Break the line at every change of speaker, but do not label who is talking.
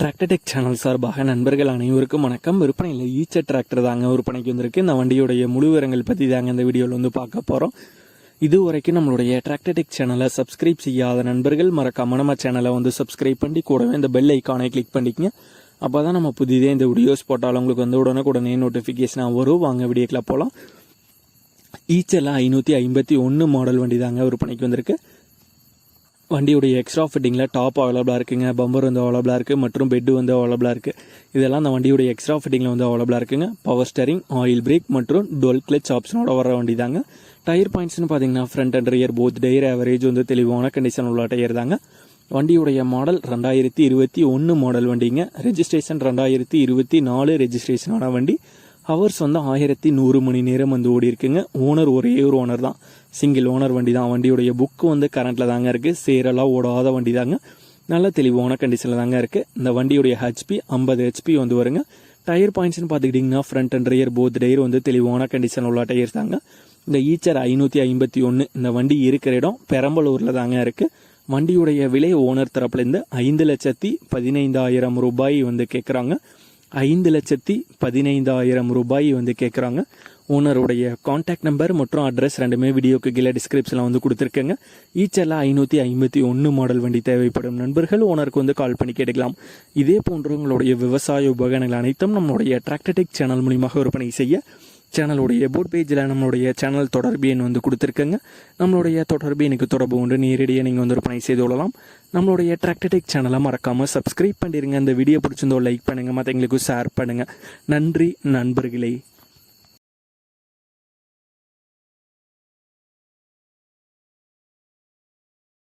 Tractor Tech channel சார்பாக நண்பர்கள் அனைவருக்கும் வணக்கம். விற்பனையில் ஈச்ச டிராக்டர் தாங்க விற்பனைக்கு வந்திருக்கு. இந்த வண்டியுடைய முழு விவரங்கள் பற்றி தாங்க இந்த வீடியோவில் வந்து பார்க்க போகிறோம் இது வரைக்கும் நம்மளுடைய டிராக்டர்டெக் சேனலை சப்ஸ்கிரைப் செய்யாத நண்பர்கள் மறக்காம நம்ம சேனலை வந்து சப்ஸ்கிரைப் பண்ணி கூடவே இந்த பெல் ஐக்கானை கிளிக் பண்ணிக்கங்க. அப்போ தான் நம்ம புதிதே இந்த வீடியோஸ் போட்டாலும் உங்களுக்கு வந்து உடனே உடனே நோட்டிஃபிகேஷனாக வரும். வாங்க வீடியோக்கில் போகலாம் ஈச்சலாக ஐநூற்றி ஐம்பத்தி ஒன்று மாடல் வண்டி தாங்க விற்பனைக்கு வந்திருக்கு. வண்டியுடைய எக்ஸ்ட்ரா ஃபிட்டிங்கில் டாப் அவைலபிளாக இருக்குங்க பம்பர் வந்து அவைலபிளாக இருக்குது மற்றும் பெட்டு வந்து அவைலபிளாக இருக்குது இதெல்லாம் அந்த வண்டியுடைய எக்ஸ்ட்ரா ஃபிட்டிங்கில் வந்து அவைலபிளாக இருக்குங்க. பவர் ஸ்டரிங் ஆயில் பிரேக் மற்றும் டுவெல் கிளச் ஆப்ஷனோட வர வண்டி தாங்க டயர் பாயிண்ட்ஸ்னு பார்த்தீங்கன்னா front and rear both tyre average வந்து தெளிவான கண்டிஷன் உள்ள டயர் தாங்க. வண்டியுடைய மாடல் ரெண்டாயிரத்தி இருபத்தி ஒன்று மாடல் வண்டிங்க. ரெஜிஸ்ட்ரேஷன் ரெண்டாயிரத்தி இருபத்தி நாலு ரெஜிஸ்ட்ரேஷனான வண்டி. ஹவர்ஸ் வந்து ஆயிரத்தி நூறு மணி நேரம் வந்து ஓடி இருக்குங்க. ஓனர் ஒரே ஒரு ஓனர் தான். சிங்கிள் ஓனர் வண்டி தான். வண்டியுடைய புக்கு வந்து கரண்ட்டில் தாங்க இருக்குது சேரெல்லாம் ஓடாத வண்டி தாங்க. நல்ல தெளிவான கண்டிஷனில் தாங்க இருக்குது இந்த வண்டியுடைய ஹெச்பி ஐம்பது ஹெச்பி வந்து வருங்க. டயர் பாயிண்ட்ஸ்னு பார்த்துக்கிட்டிங்கன்னா front and rear both tyre வந்து தெளிவான கண்டிஷன் உள்ள டயர் தாங்க. இந்த ஈச்சர் ஐநூற்றி ஐம்பத்தி ஒன்று இந்த வண்டி இருக்கிற இடம் பெரம்பலூரில் தாங்க இருக்குது வண்டியுடைய விலை ஓனர் தரப்புலேருந்து ஐந்து லட்சத்தி பதினைந்தாயிரம் ரூபாய் வந்து கேட்குறாங்க ஐந்து லட்சத்தி பதினைந்தாயிரம் ரூபாய் வந்து கேட்குறாங்க ஓனருடைய காண்டாக்ட் நம்பர் மற்றும் அட்ரஸ் ரெண்டுமே வீடியோக்கு கீழே டிஸ்கிரிப்ஷனில் வந்து கொடுத்துருக்கேங்க. ஈச்செல்லாம் ஐநூற்றி ஐம்பத்தி ஒன்று மாடல் வண்டி தேவைப்படும். நண்பர்கள் ஓனருக்கு வந்து கால் பண்ணி கேட்டுக்கலாம். இதே போன்ற உங்களுடைய விவசாய உபகரணங்கள் அனைத்தும் நம்மளுடைய டிராக்டர்டெக் சேனல் மூலியமாக விற்பனை செய்ய சேனலுடைய போட் பேஜில் நம்மளுடைய சேனல் தொடர்பு எண் வந்து கொடுத்துருக்கேங்க. நம்மளுடைய தொடர்பு எனக்கு தொடர்பு உண்டு நேரடியாக நீங்கள் வந்து விற்பனை செய்து கொள்ளலாம். நம்மளுடைய டிராக்டடெக் சேனலை மறக்காமல் சப்ஸ்கிரைப் பண்ணிடுங்க இந்த வீடியோ பிடிச்சிருந்தோ லைக் பண்ணுங்கள் மற்றவங்களுக்கு ஷேர் பண்ணுங்கள் நன்றி நண்பர்களே.